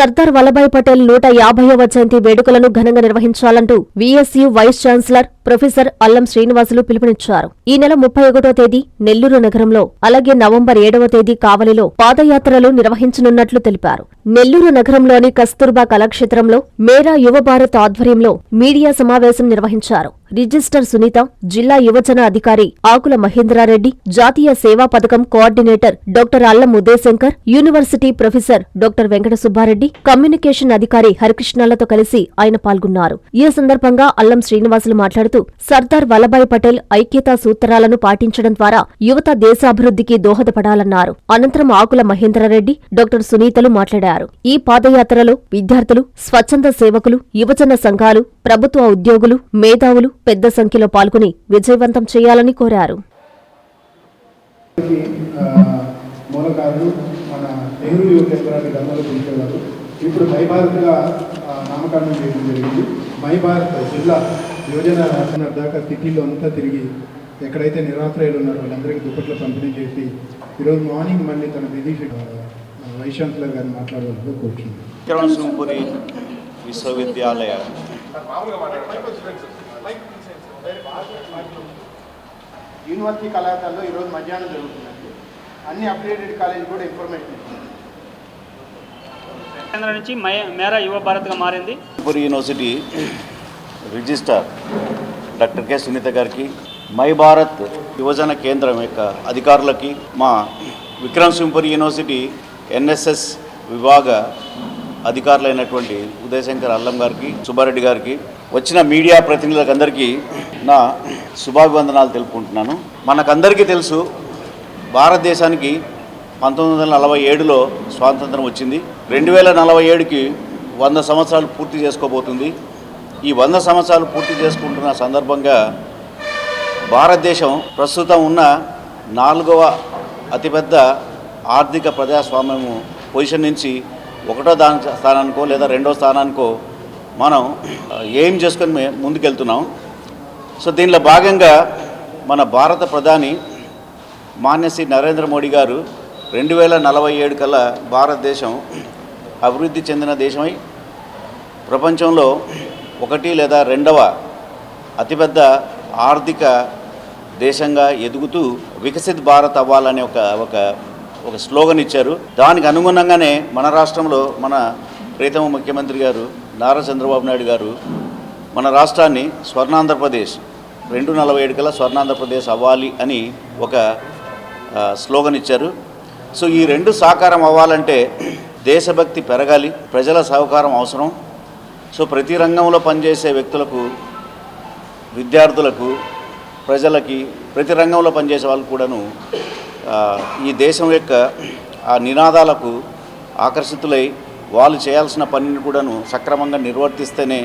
సర్దార్ వల్లభాయ్ పటేల్ నూట యాభైవ జయంతి వేడుకలను ఘనంగా నిర్వహించాలంటూ VSU vice chancellor professor Allam Srinivasulu పిలుపునిచ్చారు. ఈ నెల ముప్పై ఒకటో తేదీ నెల్లూరు నగరంలో అలాగే నవంబర్ ఏడవ తేదీ కావలిలో పాదయాత్రలు నిర్వహించనున్నట్లు తెలిపారు. నెల్లూరు నగరంలోని కస్తూర్బా కళాక్షేత్రంలో మేరా యువ భారత్ ఆధ్వర్యంలో మీడియా సమావేశం నిర్వహించారు. రిజిస్టర్ సునీత జిల్లా యువజన అధికారి ఆకుల మహేంద్రారెడ్డి జాతీయ సేవా పథకం coordinator doctor Allam Udayashankar university professor doctor Venkata Subbareddy communication అధికారి హరికృష్ణలతో కలిసి ఆయన పాల్గొన్నారు. ఈ సందర్భంగా అల్లం శ్రీనివాసులు మాట్లాడుతూ సర్దార్ వల్లభాయ్ పటేల్ ఐక్యతా సూత్రాలను పాటించడం ద్వారా యువత దేశాభివృద్ధికి దోహదపడాలన్నారు. అనంతరం ఆకుల మహేంద్రారెడ్డి డాక్టర్ సునీతలు మాట్లాడారు. ఈ పాదయాత్రలో విద్యార్థులు స్వచ్ఛంద సేవకులు యువజన సంఘాలు ప్రభుత్వ ఉద్యోగులు మేధావులు పెద్ద సంఖ్యలో పాల్గొని విజయవంతం చేయాలని కోరారు. మన నెహ్రూ యువ కేంద్రాన్ని పిలిచేవారు ఇప్పుడు మై భారత్గా ఆ, నామకరణం చేయడం జరిగింది. మై భారత్ జిల్లా యోజన రాసిన దాకా సిటీలో అంతా తిరిగి ఎక్కడైతే నిరాశ్రయులు ఉన్నారో వాళ్ళందరికీ దుప్పట్లు పంపిణీ చేసి ఈరోజు మార్నింగ్ మళ్ళీ తన విధి వైస్ ఛాన్సలర్ గారిని మాట్లాడవలసిందిగా కూర్చుంది విశ్వవిద్యాలయ. యూనివర్సిటీ కళాశాలలో ఈరోజు మధ్యాహ్నం జరుగుతుందండి అన్ని అప్డేటెడ్ కాలేజ్ కూడా ఇన్ఫర్మేషన్ ఇస్తుంది కేంద్రం నుంచి మేరా యువ భారత్గా మారింది. Simhapuri university registrar doctor K. Sunitha గారికి మై భారత్ యువజన కేంద్రం యొక్క అధికారులకి మా విక్రమ్ సింహపురి యూనివర్సిటీ ఎన్ఎస్ఎస్ విభాగ అధికారులైనటువంటి ఉదయశంకర్ అల్లం గారికి సుబ్బారెడ్డి గారికి వచ్చిన మీడియా ప్రతినిధులకు అందరికీ నా శుభాభివందనాలు తెలుపుకుంటున్నాను. మనకందరికీ తెలుసు భారతదేశానికి పంతొమ్మిది వందల నలభై ఏడులో స్వాతంత్రం వచ్చింది. రెండు వేల నలభై ఏడుకి వంద సంవత్సరాలు పూర్తి చేసుకోబోతుంది. ఈ వంద సంవత్సరాలు పూర్తి చేసుకుంటున్న సందర్భంగా భారతదేశం ప్రస్తుతం ఉన్న నాలుగవ అతిపెద్ద ఆర్థిక ప్రజాస్వామ్యము పొజిషన్ నుంచి ఒకటో దాని స్థానానికో లేదా రెండో స్థానానికో మనం ఏం చేసుకొని ముందుకెళ్తున్నాం. సో దీనిలో భాగంగా మన భారత ప్రధాని మాన్యశ్రీ నరేంద్ర మోడీ గారు రెండు వేల నలభై ఏడు కల్లా భారతదేశం అభివృద్ధి చెందిన దేశమై ప్రపంచంలో ఒకటి లేదా రెండవ అతిపెద్ద ఆర్థిక దేశంగా ఎదుగుతూ వికసిత్ భారత్ అవ్వాలనే ఒక ఒక ఒక స్లోగన్ ఇచ్చారు. దానికి అనుగుణంగానే మన రాష్ట్రంలో మన ప్రీతమ ముఖ్యమంత్రి గారు నారా చంద్రబాబు నాయుడు గారు మన రాష్ట్రాన్ని స్వర్ణాంధ్రప్రదేశ్ రెండు నలభై ఏడు కల్లా స్వర్ణాంధ్రప్రదేశ్ అవ్వాలి అని ఒక స్లోగన్ ఇచ్చారు. సో ఈ రెండు సాకారం అవ్వాలంటే దేశభక్తి పెరగాలి ప్రజల సహకారం అవసరం. సో ప్రతి రంగంలో పనిచేసే వ్యక్తులకు విద్యార్థులకు ప్రజలకి ప్రతి రంగంలో పనిచేసే వాళ్ళు కూడాను ఈ దేశం యొక్క ఆ నినాదాలకు ఆకర్షితులై వాళ్ళు చేయాల్సిన పనిని కూడాను సక్రమంగా నిర్వర్తిస్తేనే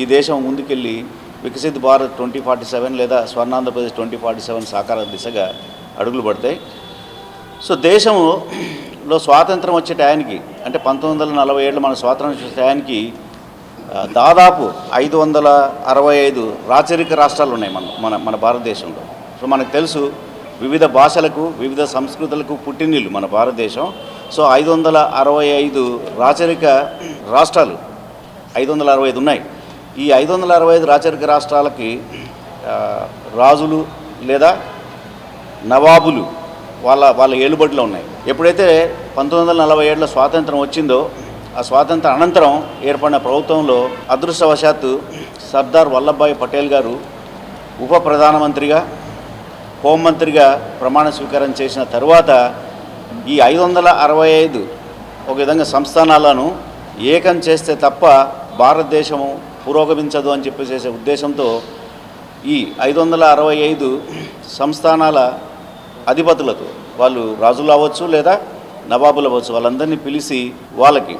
ఈ దేశం ముందుకెళ్ళి Viksit Bharat twenty forty seven లేదా స్వర్ణాంధ్రప్రదేశ్ ట్వంటీ ఫార్టీ సెవెన్ సాకార దిశగా అడుగులు పడతాయి. సో దేశంలో స్వాతంత్రం వచ్చే టయానికి అంటే పంతొమ్మిది వందల నలభై ఏళ్ళు మన స్వాతంత్రం వచ్చే టయానికి దాదాపు ఐదు వందల అరవై ఐదు రాచరిక రాష్ట్రాలు ఉన్నాయి మన మన మన భారతదేశంలో. సో మనకు తెలుసు వివిధ భాషలకు వివిధ సంస్కృతులకు పుట్టినీళ్ళు మన భారతదేశం. సో ఐదు వందల అరవై ఐదు రాచరిక రాష్ట్రాలు ఐదు వందల అరవై ఐదు ఉన్నాయి. ఈ ఐదు వందల అరవై ఐదు రాచరిక రాష్ట్రాలకి రాజులు లేదా నవాబులు వాళ్ళ వాళ్ళ ఏలుబడిలో ఉన్నాయి. ఎప్పుడైతే పంతొమ్మిది వందల నలభై ఏడులో స్వాతంత్రం వచ్చిందో ఆ స్వాతంత్ర అనంతరం ఏర్పడిన ప్రభుత్వంలో అదృష్టవశాత్తు సర్దార్ వల్లభాయ్ పటేల్ గారు ఉప ప్రధానమంత్రిగా హోంమంత్రిగా ప్రమాణ స్వీకారం చేసిన తరువాత ఈ ఐదు వందల అరవై ఐదు ఒక విధంగా సంస్థానాలను ఏకం చేస్తే తప్ప భారతదేశము పురోగమించదు అని చెప్పి చేసే ఉద్దేశంతో ఈ ఐదు వందల అరవై ఐదు సంస్థానాల అధిపతులతో వాళ్ళు రాజులు అవ్వచ్చు లేదా నవాబులు అవ్వచ్చు వాళ్ళందరినీ పిలిచి వాళ్ళకి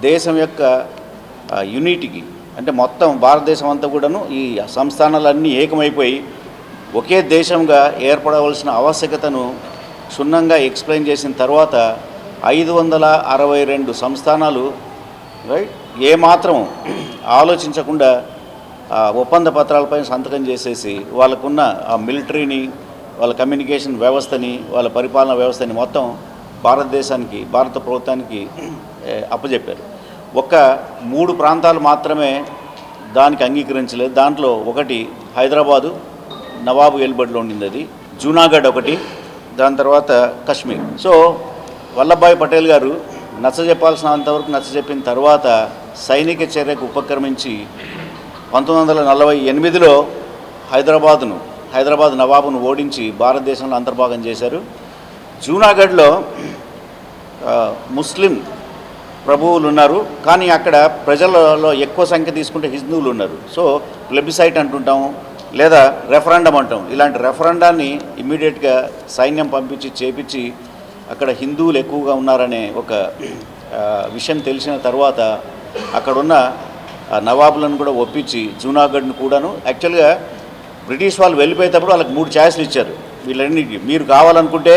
దేశం యొక్క యూనిట్కి యూనిటీకి అంటే మొత్తం భారతదేశం అంతా కూడాను ఈ సంస్థానాలన్నీ ఏకమైపోయి ఒకే దేశంగా ఏర్పడవలసిన ఆవశ్యకతను క్షుణ్ణంగా ఎక్స్ప్లెయిన్ చేసిన తర్వాత ఐదు వందల అరవై రెండు సంస్థానాలు రైట్ ఏమాత్రం ఆలోచించకుండా ఒప్పంద పత్రాలపై సంతకం చేసేసి వాళ్ళకున్న ఆ మిలిటరీని వాళ్ళ కమ్యూనికేషన్ వ్యవస్థని వాళ్ళ పరిపాలన వ్యవస్థని మొత్తం భారతదేశానికి భారత ప్రభుత్వానికి అప్పజెప్పారు. ఒక్క ఒక మూడు ప్రాంతాలు మాత్రమే దానికి అంగీకరించలేదు. దాంట్లో ఒకటి హైదరాబాదు నవాబు ఎల్బడిలో ఉండింది అది. జూనాగఢ్ ఒకటి దాని తర్వాత కశ్మీర్. సో వల్లభాయ్ పటేల్ గారు నచ్చ చెప్పాల్సినంతవరకు నచ్చ చెప్పిన తర్వాత సైనిక చర్యకు ఉపక్రమించి పంతొమ్మిది వందల నలభై ఎనిమిదిలో హైదరాబాదును హైదరాబాద్ నవాబును ఓడించి భారతదేశంలో అంతర్భాగం చేశారు. జూనాగఢ్లో ముస్లిం ప్రభువులు ఉన్నారు. కానీ అక్కడ ప్రజలలో ఎక్కువ సంఖ్య తీసుకుంటే హిందువులు ఉన్నారు. సో ప్లెబిసైట్ అంటుంటాము లేదా రెఫరెండం అంటాం. ఇలాంటి రెఫరెండాన్ని ఇమ్మీడియట్గా సైన్యం పంపించి చేపించి అక్కడ హిందువులు ఎక్కువగా ఉన్నారనే ఒక విషయం తెలిసిన తర్వాత అక్కడున్న నవాబులను కూడా ఒప్పించి జూనాగఢ్ను కూడాను. యాక్చువల్గా బ్రిటిష్ వాళ్ళు వెళ్ళిపోయేటప్పుడు వాళ్ళకి మూడు ఛాయిస్లు ఇచ్చారు. వీళ్ళన్నిటికీ. మీరు కావాలనుకుంటే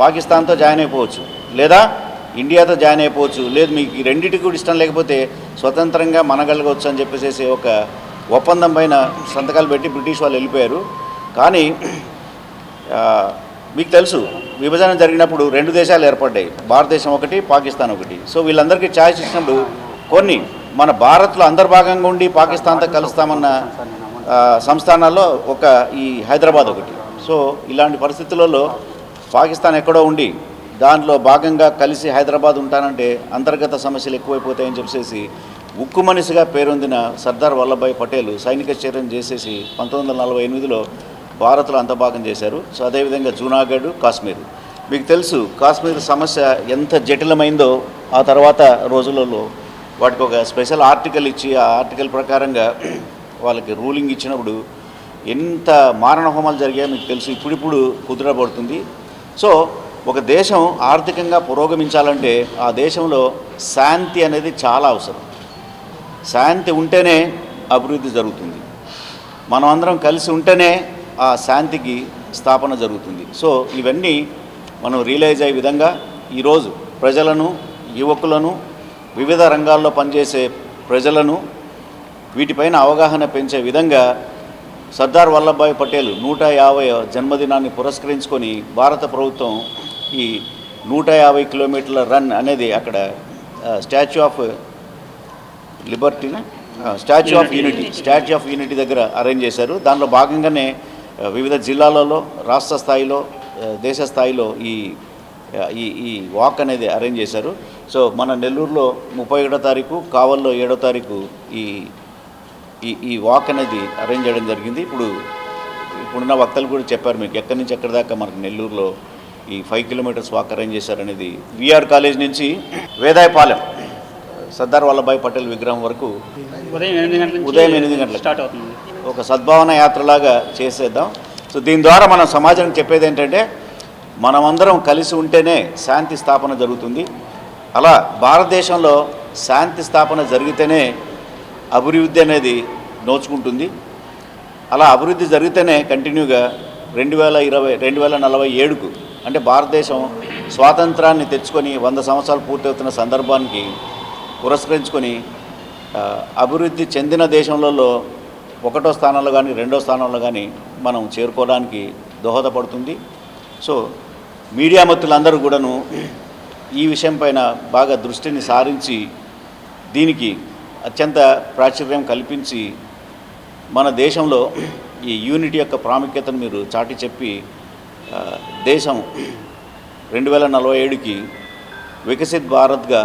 పాకిస్తాన్తో జాయిన్ అయిపోవచ్చు. లేదా ఇండియాతో జాయిన్ అయిపోవచ్చు. లేదు మీకు ఈ రెండింటికి కూడా ఇష్టం లేకపోతే స్వతంత్రంగా మనగలగవచ్చు అని చెప్పేసి ఒక ఒప్పందం పైన సంతకాలు పెట్టి బ్రిటిష్ వాళ్ళు వెళ్ళిపోయారు. కానీ మీకు తెలుసు విభజన జరిగినప్పుడు రెండు దేశాలు ఏర్పడ్డాయి. భారతదేశం ఒకటి పాకిస్తాన్ ఒకటి. సో వీళ్ళందరికీ ఛాయిస్ ఇచ్చినప్పుడు కొన్ని మన భారత్లో అంతర్భాగంగా ఉండి పాకిస్తాన్తో కలుస్తామన్న సంస్థానాల్లో ఒక ఈ హైదరాబాద్ ఒకటి. సో ఇలాంటి పరిస్థితులలో పాకిస్తాన్ ఎక్కడో ఉండి దాంట్లో భాగంగా కలిసి హైదరాబాద్ ఉంటానంటే అంతర్గత సమస్యలు ఎక్కువైపోతాయని చెప్పేసి ఉక్కు మనిషిగా పేరొందిన సర్దార్ వల్లభాయ్ పటేల్ సైనిక చర్యను చేసేసి పంతొమ్మిది వందల నలభై ఎనిమిదిలో భారత్లో అంతభాగం చేశారు. సో అదేవిధంగా జూనాగఢ్ కాశ్మీర్. మీకు తెలుసు కాశ్మీర్ సమస్య ఎంత జటిలమైందో ఆ తర్వాత రోజులలో వాటికి ఒక స్పెషల్ ఆర్టికల్ ఇచ్చి ఆ ఆర్టికల్ ప్రకారంగా వాళ్ళకి రూలింగ్ ఇచ్చినప్పుడు ఎంత మారణ హోమాలు జరిగాయో మీకు తెలుసు ఇప్పుడిప్పుడు కుదురబడుతుంది. సో ఒక దేశం ఆర్థికంగా పురోగమించాలంటే ఆ దేశంలో శాంతి అనేది చాలా అవసరం. శాంతి ఉంటేనే అభివృద్ధి జరుగుతుంది. మనం అందరం కలిసి ఉంటేనే ఆ శాంతికి స్థాపన జరుగుతుంది. సో ఇవన్నీ మనం రియలైజ్ అయ్యే విధంగా ఈరోజు ప్రజలను యువకులను వివిధ రంగాల్లో పనిచేసే ప్రజలను వీటిపైన అవగాహన పెంచే విధంగా సర్దార్ వల్లభాయ్ పటేల్ నూట యాభై జన్మదినాన్ని పురస్కరించుకొని భారత ప్రభుత్వం ఈ నూట యాభై కిలోమీటర్ల రన్ అనేది అక్కడ statue of లిబర్టీనా? Statue of unity statue of unity దగ్గర అరేంజ్ చేశారు. దానిలో భాగంగానే వివిధ జిల్లాలలో రాష్ట్ర స్థాయిలో దేశ స్థాయిలో ఈ ఈ ఈ వాక్ అనేది అరేంజ్ చేశారు. సో మన నెల్లూరులో ముప్పై ఏడో తారీఖు కావల్లో ఏడో తారీఖు ఈ ఈ ఈ వాక్ అనేది అరేంజ్ చేయడం జరిగింది. ఇప్పుడు ఇప్పుడున్న వక్తలు కూడా చెప్పారు మీకు ఎక్కడి నుంచి ఎక్కడి దాకా మనకు నెల్లూరులో ఈ ఫైవ్ కిలోమీటర్స్ వాక్ అరేంజ్ చేశారనేది. విఆర్ కాలేజ్ నుంచి వేదాయపాలెం సర్దార్ వల్లభాయ్ పటేల్ విగ్రహం వరకు ఉదయం ఎనిమిది గంటల గంటలకు. స్టార్ట్ అవుతుంది. ఒక సద్భావన యాత్రలాగా చేసేద్దాం. సో దీని ద్వారా మనం సమాజానికి చెప్పేది ఏంటంటే మనమందరం కలిసి ఉంటేనే శాంతి స్థాపన జరుగుతుంది. అలా భారతదేశంలో శాంతి స్థాపన జరిగితేనే అభివృద్ధి అనేది నోచుకుంటుంది. అలా అభివృద్ధి జరిగితేనే కంటిన్యూగా రెండు వేల ఇరవై రెండు వేల నలభై ఏడుకు అంటే భారతదేశం స్వాతంత్రాన్ని తెచ్చుకొని వంద సంవత్సరాలు పూర్తవుతున్న సందర్భానికి పురస్కరించుకొని అభివృద్ధి చెందిన దేశంలో ఒకటో స్థానంలో కానీ రెండో స్థానంలో కానీ మనం చేరుకోవడానికి దోహదపడుతుంది. సో మీడియా మిత్రులందరూ కూడాను ఈ విషయం పైన బాగా దృష్టిని సారించి దీనికి అత్యంత ప్రాచుర్యం కల్పించి మన దేశంలో ఈ యూనిటీ యొక్క ప్రాముఖ్యతను మీరు చాటి చెప్పి దేశం రెండు వేల నలభై ఏడుకి వికసిత్ భారత్గా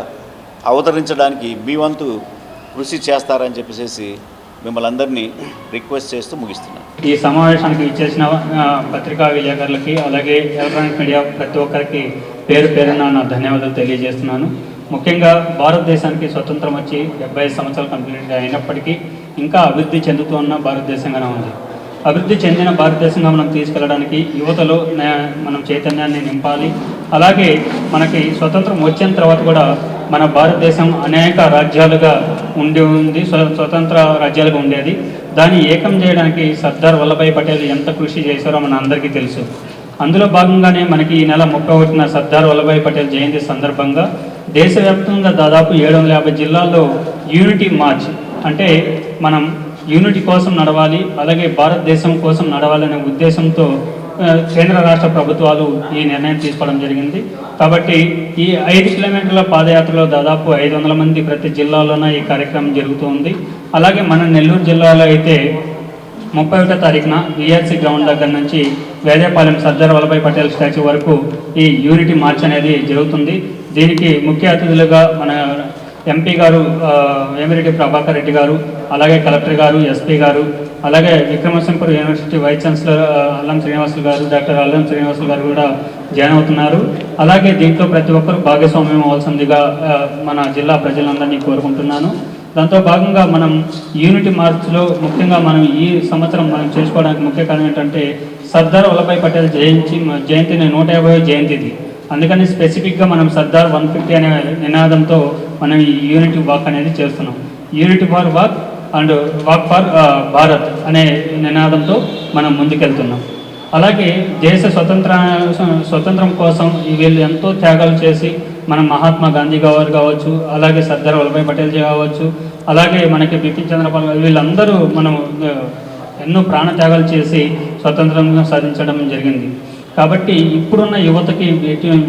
అవతరించడానికి మీ వంతు కృషి చేస్తారని చెప్పేసి మిమ్మల్ని అందరినీ రిక్వెస్ట్ చేస్తూ ముగిస్తున్నాను. ఈ సమావేశానికి ఇచ్చేసిన పత్రికా విలేకరులకి అలాగే ఎలక్ట్రానిక్ మీడియా ప్రతి ఒక్కరికి పేరు పేరున నా ధన్యవాదాలు తెలియజేస్తున్నాను. ముఖ్యంగా భారతదేశానికి స్వతంత్రం వచ్చి డెబ్బై ఐదు సంవత్సరాలు కంప్లీట్ అయినప్పటికీ ఇంకా అభివృద్ధి చెందుతూ ఉన్న భారతదేశంగానే ఉంది. అభివృద్ధి చెందిన భారతదేశంగా మనం తీసుకెళ్ళడానికి యువతలో మనం చైతన్యాన్ని నింపాలి. అలాగే మనకి స్వతంత్రం వచ్చిన తర్వాత కూడా మన భారతదేశం అనేక రాజ్యాలుగా ఉండి ఉంది స్వ- స్వతంత్ర రాజ్యాలుగా ఉండేది. దాన్ని ఏకం చేయడానికి సర్దార్ వల్లభాయ్ పటేల్ ఎంత కృషి చేశారో మన అందరికీ తెలుసు. అందులో భాగంగానే మనకి ఈ నెల ముప్పై ఒకటిన సర్దార్ వల్లభాయ్ పటేల్ జయంతి సందర్భంగా దేశవ్యాప్తంగా దాదాపు ఏడు వందల యాభై జిల్లాల్లో యూనిటీ మార్చ్ అంటే మనం యూనిటీ కోసం నడవాలి అలాగే భారతదేశం కోసం నడవాలనే ఉద్దేశంతో కేంద్ర రాష్ట్ర ప్రభుత్వాలు ఈ నిర్ణయం తీసుకోవడం జరిగింది. కాబట్టి ఈ ఐదు కిలోమీటర్ల పాదయాత్రలో దాదాపు ఐదు వందల మంది ప్రతి జిల్లాలోన ఈ కార్యక్రమం జరుగుతుంది అలాగే మన నెల్లూరు జిల్లాలో అయితే ముప్పై ఒకటో తారీఖున విఆర్సీ గ్రౌండ్ దగ్గర నుంచి వేదేపాలెం సర్దార్ వల్లభాయ్ పటేల్ స్టాచ్యూ వరకు ఈ యూనిటీ మార్చ్ అనేది జరుగుతుంది. దీనికి ముఖ్య అతిథులుగా మన ఎంపీ గారు వేమిరెడ్డి ప్రభాకర్ రెడ్డి గారు అలాగే కలెక్టర్ గారు ఎస్పీ గారు అలాగే విక్రమసింహపురం యూనివర్సిటీ వైస్ ఛాన్సలర్ అల్లం శ్రీనివాసులు గారు డాక్టర్ అల్లం శ్రీనివాసులు గారు కూడా జాయిన్ అవుతున్నారు. అలాగే దీంట్లో ప్రతి ఒక్కరూ భాగస్వామ్యం అవ్వాల్సిందిగా మన జిల్లా ప్రజలందరినీ కోరుకుంటున్నాను. దాంతో భాగంగా మనం యూనిటీ మార్చ్లో ముఖ్యంగా మనం ఈ సంవత్సరం మనం చేసుకోవడానికి ముఖ్య కారణం ఏంటంటే సర్దార్ వల్లభాయ్ పటేల్ జయంతి జయంతిని నూట యాభై జయంతిది. అందుకని స్పెసిఫిక్గా మనం సర్దార్ వన్ ఫిఫ్టీ అనే నినాదంతో మనం ఈ యూనిటీ వాక్ అనేది చేస్తున్నాం. Unity for walk and walk for Bharat అనే నినాదంతో మనం ముందుకెళ్తున్నాం. అలాగే దేశ స్వతంత్ర స్వతంత్రం కోసం వీళ్ళు ఎంతో త్యాగాలు చేసి మన మహాత్మా గాంధీ గారు కావచ్చు అలాగే సర్దార్ వల్లభాయ్ పటేల్ జీ కావచ్చు అలాగే మనకి బిపిన్ చంద్రపాల్ వీళ్ళందరూ మనం ఎన్నో ప్రాణత్యాగాలు చేసి స్వతంత్రంగా సాధించడం జరిగింది. కాబట్టి ఇప్పుడున్న యువతకి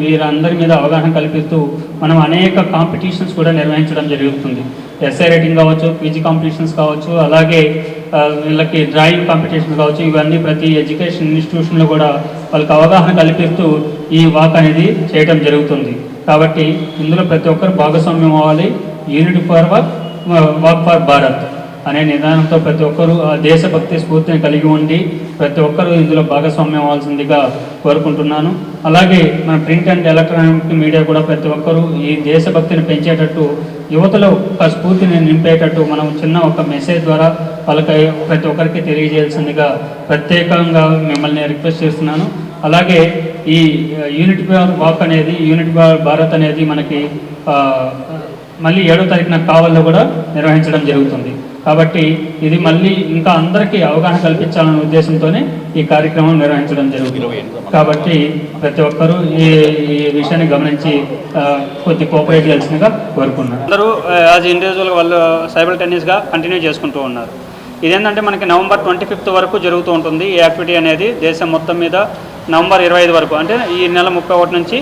వీరందరి మీద అవగాహన కల్పిస్తూ మనం అనేక కాంపిటీషన్స్ కూడా నిర్వహించడం జరుగుతుంది. ఎస్ఐ రైటింగ్ కావచ్చు పీజీ కాంపిటీషన్స్ కావచ్చు అలాగే వీళ్ళకి డ్రాయింగ్ కాంపిటీషన్స్ కావచ్చు ఇవన్నీ ప్రతి ఎడ్యుకేషన్ ఇన్స్టిట్యూషన్లో కూడా వాళ్ళకి అవగాహన కల్పిస్తూ ఈ వాక్ అనేది చేయడం జరుగుతుంది. కాబట్టి ఇందులో ప్రతి ఒక్కరు భాగస్వామ్యం అవ్వాలి. Unit for walk walk for Bharat అనే నిదానంతో ప్రతి ఒక్కరూ ఆ దేశభక్తి స్ఫూర్తిని కలిగి ఉండి ప్రతి ఒక్కరూ ఇందులో భాగస్వామ్యం అవ్వాల్సిందిగా కోరుకుంటున్నాను. అలాగే మన ప్రింట్ అండ్ ఎలక్ట్రానిక్ మీడియా కూడా ప్రతి ఒక్కరూ ఈ దేశభక్తిని పెంచేటట్టు యువతలో ఒక స్ఫూర్తిని నింపేటట్టు మనం చిన్న ఒక మెసేజ్ ద్వారా వాళ్ళకి ప్రతి ఒక్కరికి తెలియజేయాల్సిందిగా ప్రత్యేకంగా మిమ్మల్ని రిక్వెస్ట్ చేస్తున్నాను. అలాగే ఈ యూనిట్ వాక్ అనేది యూనిట్ భారత్ అనేది మనకి మళ్ళీ ఏడో తారీఖున కావాల్లో కూడా నిర్వహించడం జరుగుతుంది. కాబట్టి ఇది మళ్ళీ ఇంకా అందరికీ అవగాహన కల్పించాలనే ఉద్దేశంతోనే ఈ కార్యక్రమం నిర్వహించడం జరుగుతుంది. కాబట్టి ప్రతి ఒక్కరూ ఈ ఈ విషయాన్ని గమనించి కొద్ది కోఆపరేట్ చేయాల్సిందిగా కోరుకున్నారు అందరూ యాజ్ ఇండివిజువల్ వాళ్ళు సైబర్ టెన్నిస్గా కంటిన్యూ చేసుకుంటూ ఉన్నారు. ఇదేంటంటే మనకి నవంబర్ ట్వంటీ ఫిఫ్త్ వరకు జరుగుతూ ఉంటుంది. ఈ యాక్టివిటీ అనేది దేశం మొత్తం మీద నవంబర్ ఇరవై ఐదు వరకు. అంటే ఈ నెల ముప్పై ఒకటి నుంచి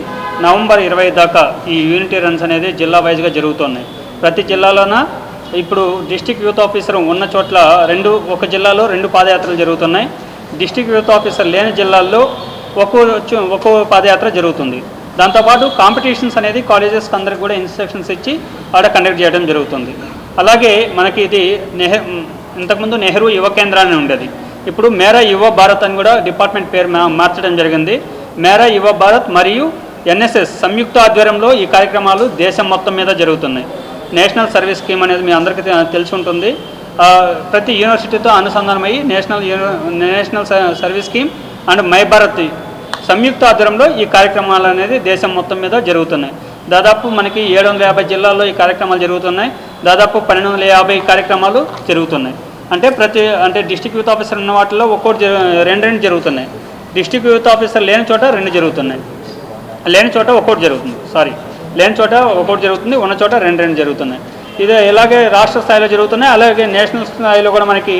నవంబర్ ఇరవై దాకా ఈ యూనిటీ రన్స్ అనేది జిల్లా వైజ్గా జరుగుతున్నాయి. ప్రతి జిల్లాలోన ఇప్పుడు డిస్టిక్ యూత్ ఆఫీసర్ ఉన్న చోట్ల రెండు ఒక జిల్లాలో రెండు పాదయాత్రలు జరుగుతున్నాయి. డిస్టిక్ యూత్ ఆఫీసర్ లేని జిల్లాల్లో ఒక్కో ఒక్కో పాదయాత్ర జరుగుతుంది. దాంతోపాటు కాంపిటీషన్స్ అనేది కాలేజెస్కి అందరికి కూడా ఇన్స్ట్రక్షన్స్ ఇచ్చి ఆడ కండక్ట్ చేయడం జరుగుతుంది. అలాగే మనకి ఇది నెహ ఇంతకుముందు నెహ్రూ యువ కేంద్రాన్ని ఉండేది. ఇప్పుడు మేరా యువ భారత్ అని కూడా డిపార్ట్మెంట్ పేరు మార్చడం జరిగింది. మేరా యువ భారత్ మరియు ఎన్ఎస్ఎస్ సంయుక్త ఆధ్వర్యంలో ఈ కార్యక్రమాలు దేశం మొత్తం మీద జరుగుతున్నాయి. నేషనల్ సర్వీస్ స్కీమ్ అనేది మీ అందరికీ తెలిసి ఉంటుంది. ప్రతి యూనివర్సిటీతో అనుసంధానమై national national service scheme and my Bharat సంయుక్త ఆధ్వర్యంలో ఈ కార్యక్రమాలు అనేది దేశం మొత్తం మీద జరుగుతున్నాయి. దాదాపు మనకి ఏడు వందల యాభై జిల్లాల్లో ఈ కార్యక్రమాలు జరుగుతున్నాయి. దాదాపు పన్నెండు వందల యాభై కార్యక్రమాలు జరుగుతున్నాయి. అంటే ప్రతి అంటే డిస్టిక్ యూత్ ఆఫీసర్ ఉన్న వాటిలో ఒక్కోటి రెండు రెండు జరుగుతున్నాయి. డిస్టిక్ యూత్ ఆఫీసర్ లేని చోట రెండు జరుగుతున్నాయి. లేని చోట ఒక్కోటి జరుగుతుంది. సారీ లేని చోట ఒక్కోటి జరుగుతుంది. ఉన్న చోట రెండు రెండు జరుగుతున్నాయి. ఇది ఇలాగే రాష్ట్ర స్థాయిలో జరుగుతున్నాయి. అలాగే నేషనల్ స్థాయిలో కూడా మనకి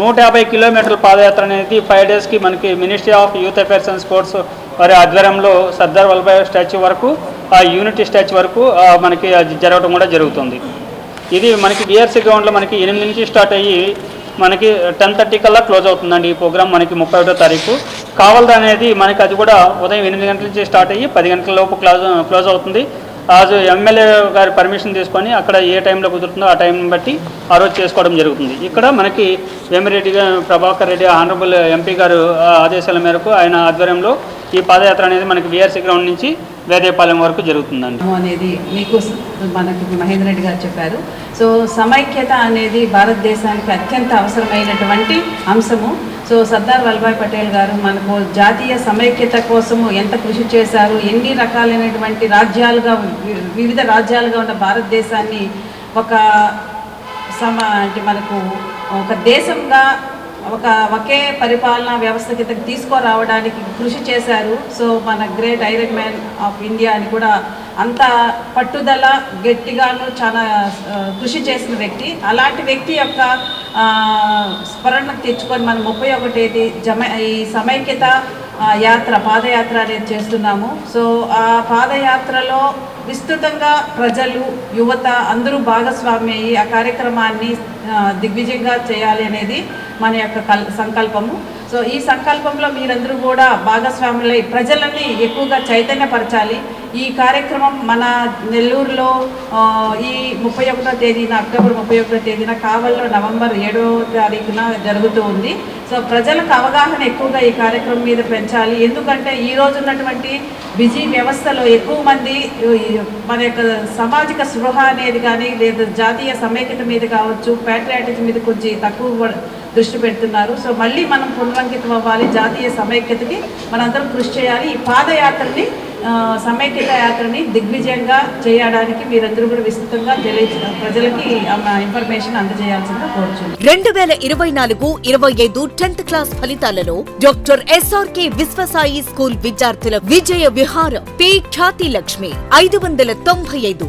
నూట యాభై కిలోమీటర్ల పాదయాత్ర అనేది ఫైవ్ డేస్కి మనకి ministry of youth affairs and sports వారి ఆధ్వర్యంలో సర్దార్ వల్లభాయ్ స్టాచ్యూ వరకు ఆ యూనిటీ స్టాచ్యూ వరకు మనకి జరగడం కూడా జరుగుతుంది. ఇది మనకి డిఆర్సీ గ్రౌండ్లో మనకి ఎనిమిది నుంచి స్టార్ట్ అయ్యి మనకి టెన్ థర్టీ కల్లా క్లోజ్ అవుతుందండి ఈ ప్రోగ్రామ్ మనకి ముప్పై ఒకటో తారీఖు. కావాలనేది అనేది మనకి అది కూడా ఉదయం ఎనిమిది గంటల నుంచి స్టార్ట్ అయ్యి పది గంటల లోపు క్లోజ్ క్లోజ్ అవుతుంది. ఆజు ఎమ్మెల్యే గారి పర్మిషన్ తీసుకొని అక్కడ ఏ టైంలో కుదురుతుందో ఆ టైం బట్టి ఆ రోజు చేసుకోవడం జరుగుతుంది. ఇక్కడ మనకి వేమిరెడ్డి ప్రభాకర్ రెడ్డి ఆనరబుల్ ఎంపీ గారు ఆదేశాల మేరకు ఆయన ఆధ్వర్యంలో ఈ పాదయాత్ర అనేది మనకి బీఆర్సీ గ్రౌండ్ నుంచి వేదేపాలెం వరకు జరుగుతుందండి. అనేది మీకు మనకి మహేందర్ రెడ్డి గారు చెప్పారు. సో సమైక్యత అనేది భారతదేశానికి అత్యంత అవసరమైనటువంటి అంశము. సో సర్దార్ వల్లభాయ్ పటేల్ గారు మనకు జాతీయ సమైక్యత కోసము ఎంత కృషి చేశారు ఎన్ని రకాలైనటువంటి రాజ్యాలుగా వి- వివిధ రాజ్యాలుగా ఉన్న భారతదేశాన్ని ఒక సమ అంటే మనకు ఒక దేశంగా ఒక ఒకే పరిపాలనా వ్యవస్థ కింద తీసుకురావడానికి కృషి చేశారు. సో మన great iron man of India అని కూడా అంత పట్టుదల గట్టిగాను చాలా కృషి చేసిన వ్యక్తి. అలాంటి వ్యక్తి యొక్క ఆ, స్మరణకు తెచ్చుకొని మనం ముప్పై ఒకటేది జమ ఈ సమైక్యత యాత్ర పాదయాత్ర అనేది చేస్తున్నాము. సో ఆ పాదయాత్రలో విస్తృతంగా ప్రజలు యువత అందరూ భాగస్వామి అయ్యి ఆ కార్యక్రమాన్ని దిగ్విజయంగా చేయాలి అనేది మన యొక్క కల్ సంకల్పము. సో ఈ సంకల్పంలో మీరందరూ కూడా భాగస్వాములై ప్రజలని ఎక్కువగా చైతన్యపరచాలి. ఈ కార్యక్రమం మన నెల్లూరులో ఈ ముప్పై ఒకటో తేదీన అక్టోబర్ ముప్పై ఒకటో తేదీన కావల్లో నవంబర్ ఏడో తారీఖున జరుగుతూ ఉంది. సో ప్రజలకు అవగాహన ఎక్కువగా ఈ కార్యక్రమం మీద పెంచాలి. ఎందుకంటే ఈ రోజు ఉన్నటువంటి బిజీ వ్యవస్థలో ఎక్కువ మంది మన యొక్క సామాజిక స్పృహ అనేది కానీ లేదా జాతీయ సమైక్యత మీద కావచ్చు ప్యాట్రియాటిజం మీద కొంచెం తక్కువ దృష్టి పెడుతున్నారు. సో మళ్ళీ మనం పునరంకితం అవ్వాలి. జాతీయ సమైక్యతకి మనందరం కృషి చేయాలి. ఈ పాదయాత్రని సమైక్యత యాత్రని దిగ్విజయంగా చేయడానికి మీరందరూ కూడా విస్తృతంగా తెలియ ప్రజలకి ఆ ఇన్ఫర్మేషన్ అందజేయాల్సిందిగా కోరుచున్నాను రెండు వేల ఇరవై నాలుగు ఇరవై ఐదు టెన్త్ క్లాస్ ఫలితాలలో డాక్టర్ ఎస్ఆర్కే విశ్వసాయి స్కూల్ విద్యార్థుల విజయ విహారం పి ఖ్యాతి లక్ష్మి ఐదు వందల తొంభై ఐదు.